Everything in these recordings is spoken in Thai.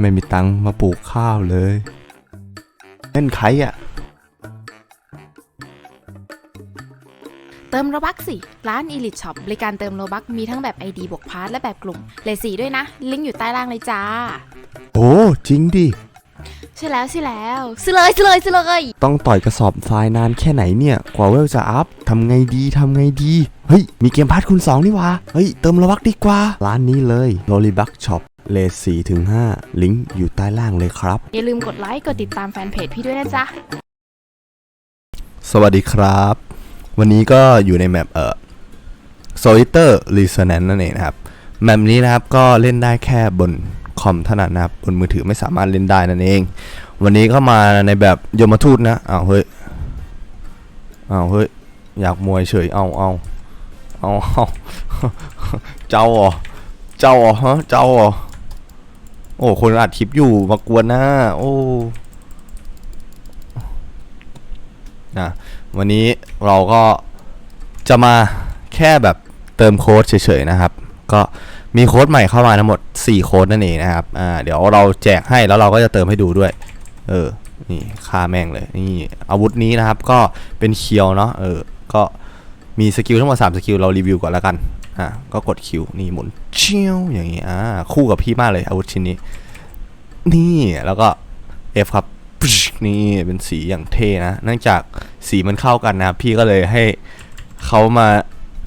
ไม่มีตังค์มาปลูกข้าวเลยเล่นใครอะ เติมโลบักสิ ร้าน Elite Shop บริการเติมโลบักมีทั้งแบบ ID บวกพาร์ทและแบบกลุ่มเลทสีด้วยนะ ลิงก์อยู่ใต้ล่างเลยจ้า โอ้จริงดิ ใช่แล้วใช่แล้วซื้อเลยซื้อเลยซื้อเลย ต้องต่อยกระสอบทรายนานแค่ไหนเนี่ย กว่าเวลจะอัพทำไงดีทำไงดี เฮ้ย มีเกมพาร์ทคูณ2นี่หวะเฮ้ย เติมระวักดีกว่า ร้านนี้เลย l o l l y b u g Shop เลท4ถึง5ลิงก์อยู่ใต้ล่างเลยครับ อย่าลืมกดไลค์ กดติดตามแฟนเพจพี่ด้วยนะจ๊ะ สวัสดีครับ วันนี้ก็อยู่ในแมปเอ่อ Solitaire Resonance นั่นเองนะครับ แมปนี้นะครับก็เล่นได้แค่บนคอมเท่านั้นนะครับ บนมือถือไม่สามารถเล่นได้นั่นเอง วันนี้ก็มาในแบบยมทูตนะอ้าวเฮ้ยอ้าวเฮ้ยอยากมวยเฉยเอาเอาเอาเอาเจ้าเหรอเจ้าเหรอฮะเจ้าเหรอ โอ้คนอัดคลิปอยู่มากวนหน้า โอ้นะวันนี้เราก็จะมาแค่แบบเติมโค้ดเฉยๆนะครับ ก็มีโค้ดใหม่เข้ามาทั้งหมด 4 โค้ดนั่นเองนะครับ อ่า เดี๋ยวเราแจกให้แล้วเราก็จะเติมให้ดูด้วย เออ นี่ค่าแม่งเลย นี่อาวุธนี้นะครับ ก็เป็นเคียวเนาะ เออ ก็มีสกิลทั้งหมด3สกิลเรารีวิวก่อนแล้วกัน อ่าก็กดคิวนี่หมุนเชี่ยวอย่างงี้อ่าคู่กับพี่มากเลยอาวุธชิ้นนี้ นี่แล้วก็ F ครับนี่เป็นสีอย่างเท่นะเนื่องจากสีมันเข้ากันนะพี่ก็เลยให้เขามา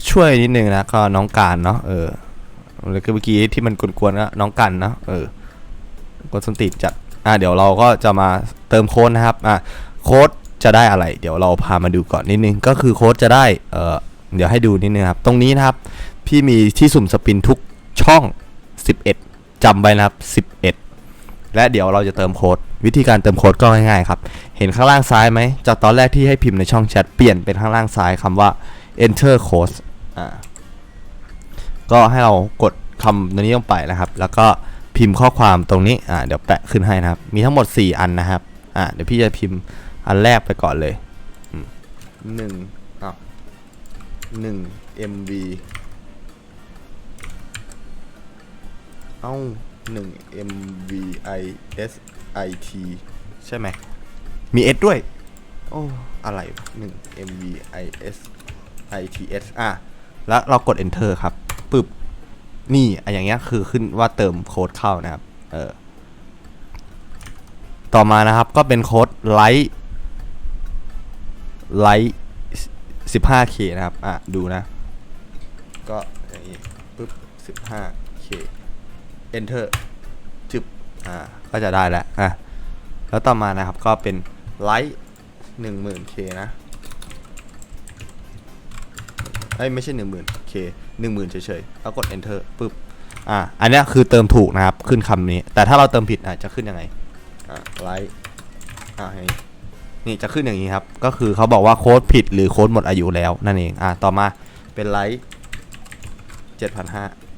ช่วยนิดนึงนะก็น้องการเนาะเออแล้วก็เมื่อกี้ที่มันกวนๆก็น้องกันเนาะเออกดสนติดจัดอะเดี๋ยวเราก็จะมาเติมโค้ดนะครับอะโค้ดจะได้อะไร เดี๋ยวเราพามาดูก่อนนิดนึงก็คือโค้ดจะได้เออเดี๋ยวให้ดูนิดนึงครับ ตรงนี้นะครับ พี่มีที่สุ่มสปินทุกช่อง 11จำไว้นะครับ 11 และเดี๋ยวเราจะเติมโค้ด วิธีการเติมโค้ดก็ง่ายๆครับ เห็นข้างล่างซ้ายไหม จากตอนแรกที่ให้พิมพ์ในช่องแชทเปลี่ยนเป็นข้างล่างซ้ายคำว่า enter code อ่าก็ให้เรากดคำตัวนี้ลงไปนะครับ แล้วก็พิมพ์ข้อความตรงนี้อ่าเดี๋ยวแปะขึ้นให้นะครับ มีทั้งหมด 4 อันนะครับอ่าเดี๋ยวพี่จะพิมพ์อันแรกไปก่อนเลยหนึ่งอะหนึ่ง MV เอ้าหนึ่ง MVIS IT ใช่ไหม มี S ด้วย โอ้ อะไรหนึ่ง MVIS ITS อะ แล้วเรากด enter ครับปึ๊บ นี่อะอย่างเงี้ยคือขึ้นว่าเติมโค้ดเข้านะครับ เออ ต่อมานะครับก็เป็นโค้ดไลท์ไลท์ 15k นะครับ อะ ดูนะ ก็อย่างงี้ปึ๊บ 15k enter จึบอ่าก็จะได้แล้วอะแล้วต่อมานะครับก็เป็นไลท์ 10,000k นะเอ้ยไม่ใช่ 10,000k 10,000 เฉยๆแล้วกด enter ปึ๊บอ่าอันเนี้ยคือเติมถูกนะครับขึ้นคำนี้ แต่ถ้าเราเติมผิดอะจะขึ้นยังไงอ่าไลท์อ่าอย่านี่จะขึ้นอย่างนี้ครับ ก็คือเขาบอกว่าโค้ดผิดหรือโค้ดหมดอายุแล้วนั่นเอง อ่าต่อมาเป็นไลท์7,500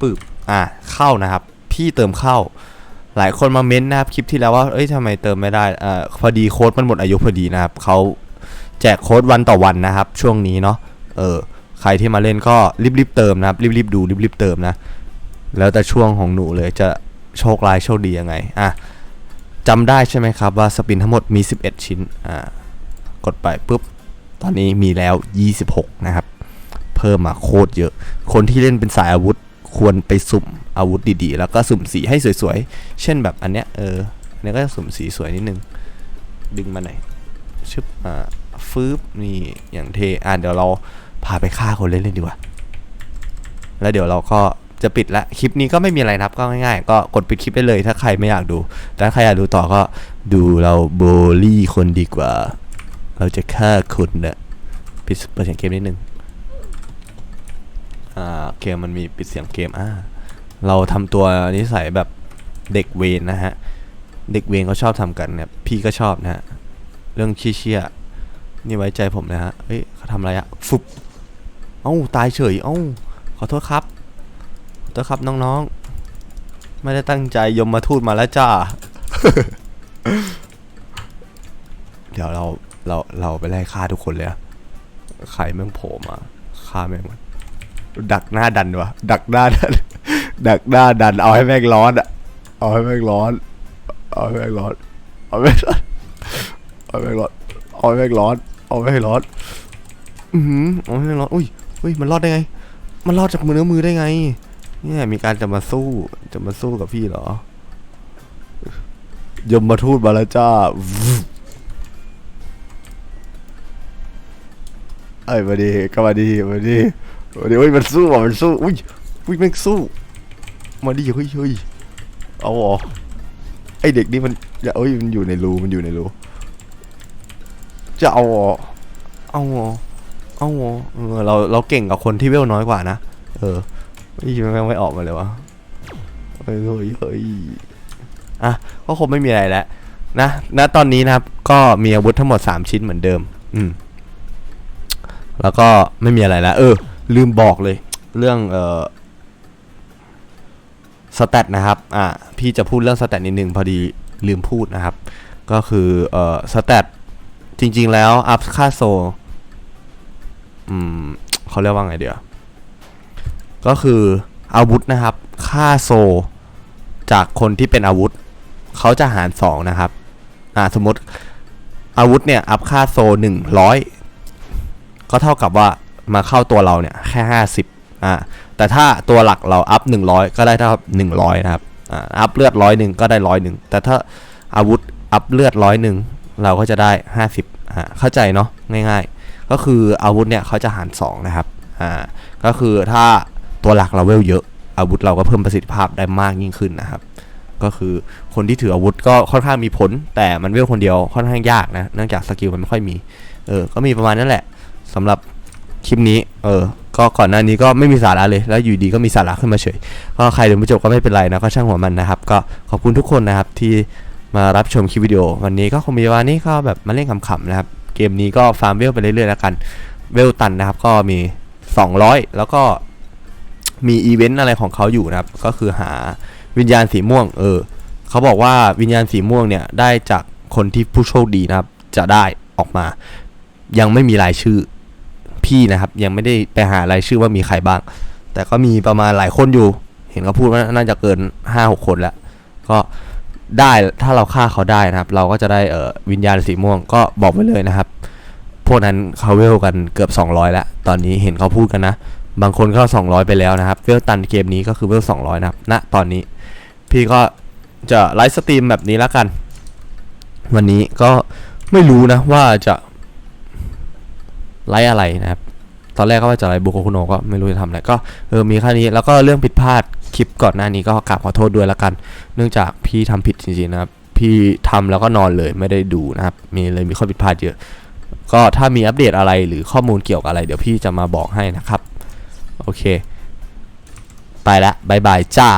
ปึ๊บอ่าเข้านะครับ พี่เติมเข้า หลายคนมาเม้นต์นะครับคลิปที่แล้วว่าเอ้ยทำไมเติมไม่ได้อ่อพอดีโค้ดมันหมดอายุพอดีนะครับเขาแจกโค้ดวันต่อวันนะครับ ช่วงนี้เนาะเออใครที่มาเล่นก็รีบๆเติมนะครับรีบๆดูรีบๆเติมนะ แล้วแต่ช่วงของหนูเลยจะโชคร้ายโชคดียังไงอะจำได้ใช่ไหมครับว่าสปินทั้งหมดมี 11 ชิ้นอ่ากดไปปุ๊บตอนนี้มีแล้ว 26 นะครับ เพิ่มมาโคตรเยอะ คนที่เล่นเป็นสายอาวุธ ควรไปสุ่มอาวุธดีๆ แล้วก็สุ่มสีให้สวยๆ เช่นแบบอันเนี้ยเอออันนี้ก็จะสุ่มสีสวยนิดนึง ดึงมาหน่อยชึบอ่าฟืบนี่อย่างเทอ่าเดี๋ยวเราพาไปฆ่าคนเล่นเลยดีกว่า แล้วเดี๋ยวเราก็จะปิดละคลิปนี้ก็ไม่มีอะไรนะครับก็ง่ายๆ ก็กดปิดคลิปได้เลยถ้าใครไม่อยากดู แต่ถ้าใครอยากดูต่อก็ดูเราโบลี่คนดีกว่า เราจะฆ่าคนนะปิดเปิดเสียงเกมนิดนึง อ่าเกมมันมีปิดเสียงเกมอ่าเราทำตัวนิสัยแบบเด็กเวนนะฮะ เด็กเวนเขาชอบทำกันเนี่ยพี่ก็ชอบนะฮะ เรื่องขี้เชี่ยนี่ไว้ใจผมนะฮะเฮ้ยเขาทำอะไรอะฟุบเอ้าตายเฉย เอ้าขอโทษครับขอโทษครับน้องๆ ไม่ได้ตั้งใจยมมาทูดมาแล้วจ้า เดี๋ยวเราเราเราไปไล่ฆ่าทุกคนเลยอะใครแม่งโผล่มาฆ่าแม่งมัน ดักหน้าดันวะดักหน้าดันดักหน้าดัน เอาให้แม่งร้อนอะเอาให้แม่งร้อน เอาให้แม่งร้อน เอาให้แม่งร้อน เอาให้แม่งร้อน เอาให้แม่งร้อน เอาให้แม่งร้อน อือหือเอาให้แม่งร้อน อุ้ยอุ้ย มันรอดได้ไง มันรอดจากมือเนื้อมือได้ไง เนี่ยมีการจะมาสู้ จะมาสู้กับพี่เหรอ ยมมาทูตมาแล้วจ้าเอ้ยมาดีก็มาดีมาดี มาดีเฮ้ยมันสู้ว่ะมันสู้อุ้ยอุ้ยแม่งสู้ มาดิเฮ้ยเฮ้ยเอาเหรอไอเด็กนี่มันอย่าเอ้ยมันอยู่ในรูมันอยู่ในรูจะเอาเหรอเอาเหรอเอาเหรอเออเราเราเก่งกับคนที่เวลน้อยกว่านะเออนี่แม่งไม่ออกมาเลยวะเฮ้ยเฮ้ยเฮ้ยอะก็คงไม่มีอะไรแล้วนะณตอนนี้นะครับ ก็มีอาวุธทั้งหมด 3 ชิ้นเหมือนเดิม อืม แล้วก็ไม่มีอะไรแล้วเออ ลืมบอกเลย เรื่องเอ่อสแตทนะครับ อ่าพี่จะพูดเรื่องสแตทนิดนึงพอดีลืมพูดนะครับ ก็คือเอ่อสแตทจริง ๆ แล้วอัพค่าโซอืมเขาเรียกว่าไงเดี๋ยว ก็คืออาวุธนะครับ ค่าโซ จากคนที่เป็นอาวุธ เขาจะหารสองนะครับ อ่าสมมติอาวุธเนี่ย อัพค่าโซหนึ่งร้อยก็เท่ากับว่า มาเข้าตัวเราเนี่ยแค่ห้าสิบอ่าแต่ถ้าตัวหลักเราอัพหนึ่งร้อยก็ได้เท่ากับหนึ่งร้อยนะครับอ่าอัพเลือดร้อยหนึ่งก็ได้ร้อยหนึ่งแต่ถ้าอาวุธอัพเลือดร้อยหนึ่งเราก็จะได้ห้าสิบอ่าเข้าใจเนาะง่าย ๆ ก็คืออาวุธเนี่ยเขาจะหารสองนะครับอ่าก็คือถ้าตัวหลักเราเวลเยอะอาวุธเราก็เพิ่มประสิทธิภาพได้มากยิ่งขึ้นนะครับ ก็คือคนที่ถืออาวุธก็ค่อนข้างมีผล แต่มันเวลคนเดียวค่อนข้างยากนะเนื่องจากสกิลมันไม่ค่อยมีเออก็มีประมาณนั้นแหละสำหรับ คลิปนี้ เออ ก็ก่อนหน้านี้ก็ไม่มีสาระเลย แล้วอยู่ดีก็มีสาระขึ้นมาเฉย ก็ใครดูไม่จบก็ไม่เป็นไรนะ ก็ช่างหัวมันนะครับ ก็ขอบคุณทุกคนนะครับที่มารับชมคลิปวิดีโอ วันนี้ก็คงมีวันนี้ก็แบบมาเล่นขำๆนะครับ เกมนี้ก็ฟาร์มเวลไปเรื่อยๆแล้วกัน เวลตันนะครับ ก็มี 200 แล้วก็มีอีเวนต์อะไรของเขาอยู่นะครับ ก็คือหาวิญญาณสีม่วง เออ เขาบอกว่าวิญญาณสีม่วงเนี่ยได้จากคนที่ผู้โชคดีนะครับ จะได้ออกมา ยังไม่มีรายชื่อ พี่นะครับ ยังไม่ได้ไปหารายชื่อว่ามีใครบ้าง แต่ก็มีประมาณหลายคนอยู่ เห็นเขาพูดว่าน่าจะเกินห้าหกคนแล้ว ก็ได้ถ้าเราฆ่าเขาได้นะครับ เราก็จะได้เออวิญญาณสีม่วงก็บอกไว้เลยนะครับ พวกนั้นเขาเวลกันเกือบ 200 แล้ว ตอนนี้เห็นเขาพูดกันนะ บางคนก็ 200 ไปแล้วนะครับเวลตันเกมนี้ก็คือเวล200 นะครับณตอนนี้ พี่ก็จะไลฟ์สตรีมแบบนี้แล้วกัน วันนี้ก็ไม่รู้นะว่าจะ ไลฟ์อะไรนะครับตอนแรกก็ว่าจะไลฟ์บุโคคุโนก็ไม่รู้จะทำอะไรก็เออมีแค่นี้แล้วก็เรื่องผิดพลาดคลิปก่อนหน้านี้ก็กราบขอโทษด้วยล้วกัน เนื่องจากพี่ทำผิดจริงๆนะครับพี่ทำแล้วก็นอนเลยไม่ได้ดูนะครับ มีเลยมีข้อผิดพลาดเยอะ ก็ถ้ามีอัปเดตอะไรหรือข้อมูลเกี่ยวกับอะไร เดี๋ยวพี่จะมาบอกให้นะครับ โอเค ไปละบายบายจ้า